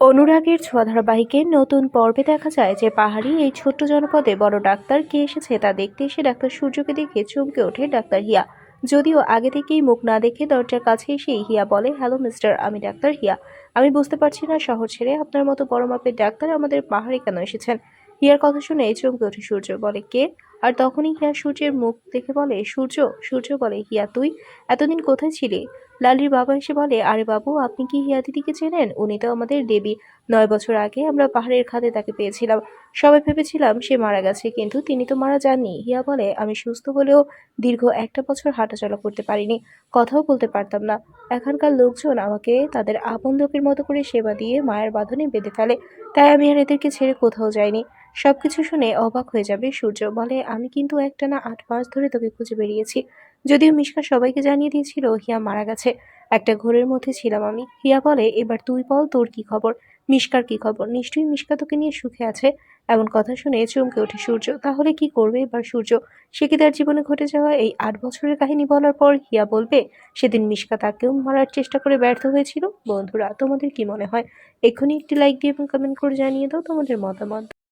অনুরাগের ছোঁয়া নতুন পর্বে দেখা যায় যে পাহাড়ি এই ছোট্ট জনপদে বড় ডাক্তার কে এসেছে তা দেখতে এসে ডাক্তার সূর্যকে দেখে চমকে ওঠে ডাক্তার হিয়া। যদিও আগে থেকেই মুখ না দেখে দরজার কাছে এসেই হিয়া বলে, হ্যালো, মিস্টার, আমি ডাক্তার হিয়া। আমি বুঝতে পারছি না শহর ছেড়ে আপনার মতো বড় মাপের ডাক্তার আমাদের পাহাড়ে কেন এসেছেন? হিয়ার কথা শুনে চমকে ওঠে সূর্য। বলে, কে? আর তখনই হিয়া সূর্যের মুখ দেখে বলে, সূর্য সূর্য, বলে, হিয়া, তুই এতদিন কোথায় ছিলি? লালির বাবা এসে বলে, আরে বাবু, আপনি কি হিয়া দিদিকে চেনেন? উনি তো আমাদের দেবী। নয় বছর আগে আমরা পাহাড়ের খাদে তাকে পেয়েছিলাম। সবাই ভেবেছিলাম সে মারা গেছে, কিন্তু তিনি তো মারা যাননি। হিয়া বলে, আমি সুস্থ হলেও দীর্ঘ একটা বছর হাঁটাচলা করতে পারিনি। কথাও বলতে পারতাম না। এখানকার লোকজন আমাকে তাদের আপন লোকের মতো করে সেবা দিয়ে মায়ের বাঁধনে বেঁধে ফেলে। তাই আমি আর এদেরকে ছেড়ে কোথাও যাইনি। সবকিছু শুনে অবাক হয়ে যাবে সূর্য। বলে আমি কিন্তু একটানা আট মাস ধরে তোকে খুঁজে বেরিয়েছি। যদিও মিশকা সবাইকে জানিয়ে দিয়েছিল হিয়া মারা গেছে। একটা ঘোরের মধ্যে ছিলাম আমি। হিয়া বলে, এবার তুই বল তোর কি খবর? মিশকার কি খবর? নিশ্চয়ই মিশকা তোকে নিয়ে সুখে আছে। এমন কথা শুনে চমকে ওঠে সূর্য। তাহলে কি করবে এবার সূর্য? সে কি তার জীবনে ঘটে যাওয়া এই আট বছরের কাহিনী বলার পর হিয়া বলবে, সেদিন মিশকা তাকেও মারার চেষ্টা করে ব্যর্থ হয়েছিল। বন্ধুরা, তোমাদের কি মনে হয়? এক্ষুনি একটি লাইক দিয়ে এবং কমেন্ট করে জানিয়ে দাও তোমাদের মতামত।